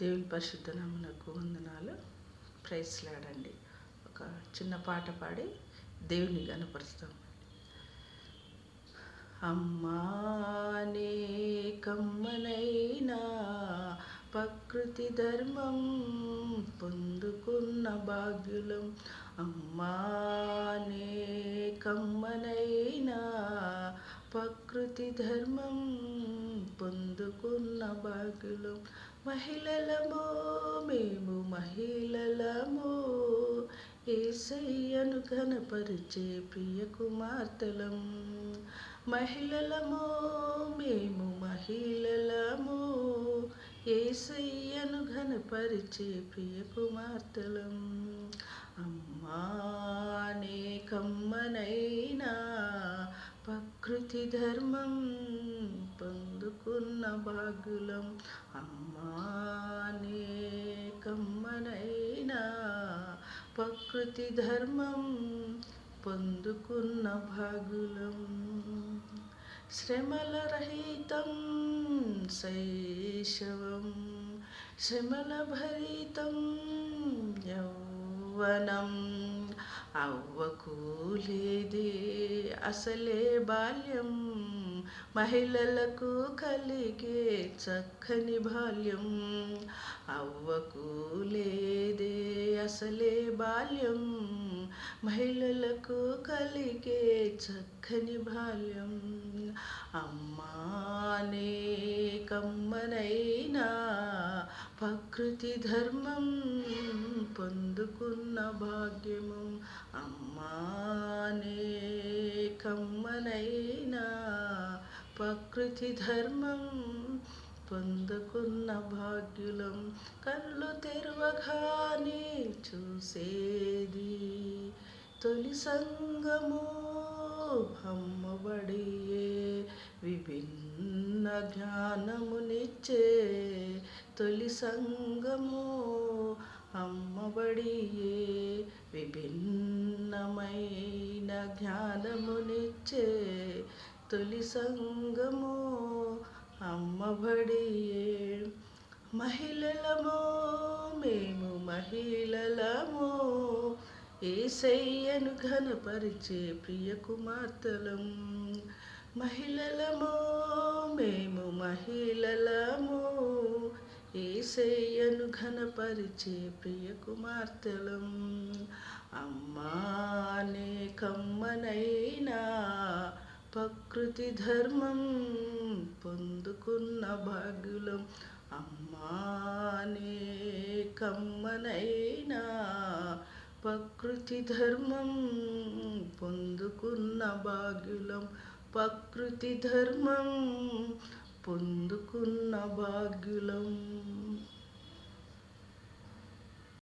దేవుని పరిశుద్ధ నమ్మునకు వందనాలు ప్రైస్లాడండి ఒక చిన్న పాట పాడి దేవుని కనపరుస్తాం అమ్మానే కమ్మనైనా ప్రకృతి ధర్మం పొందుకున్న భాగ్యులం. అమ్మానే కమ్మనైనా ప్రకృతి ధర్మం పొందుకున్న భాగ్యులం. మహిళలమో మేము మహిళలమో ఏసయ్యను కనపరిచే ప్రియ కుమార్తెలం. మహిళలమో మేము మహిళలమో ఏసయ్యను ఘనపరిచే ప్రియ కుమార్తెలం. అమ్మా కమ్మనైనా కృతి ధర్మం పొందుకున్న భాగ్యులం అమ్మానే కమ్మనైనా. ప్రకృతి ధర్మం పొందుకున్న భాగులం శ్రమల రహితం శైశవం. శ్రమల భరితం యౌవనం. అవ్వకూలేదే. అసలే బాల్యం మహిళలకు కలిగే చక్కని బాల్యం. అవ్వకూలేదే. అసలే బాల్యం మహిళలకు కలిగే చక్కని బాల్యం. అమ్మానే కమ్మనైనా ప్రకృతి ధర్మం పొందుకున్న భాగ్యము అమ్మానే కమ్మనైనా ప్రకృతి ధర్మం పొందుకున్న భాగ్యులం కళ్ళు తెరవగానే చూసేది. తొలి సంగము అమ్మబడియే విభిన్న జ్ఞానమునిచ్చే తొలి సంగము అమ్మబడియే విభిన్నమైన జ్ఞానమునిచ్చే తొలి సంగము అమ్మబడియే. మహిళలమో మేము మహిళలమో ఏసయ్యను ఘనపరిచే ప్రియ కుమార్తెలం మహిళలమో మేము మహిళల ఏసయ్యను ఘనపరిచే ప్రియ కుమార్తెలం అమ్మానే కమ్మనైనా ప్రకృతి ధర్మం పొందుకున్న భాగ్యులం. అమ్మానే కమ్మనైనా ప్రకృతి ధర్మం పొందుకున్న భాగ్యులం. ప్రకృతి ధర్మం పొందుకున్న భాగ్యులం.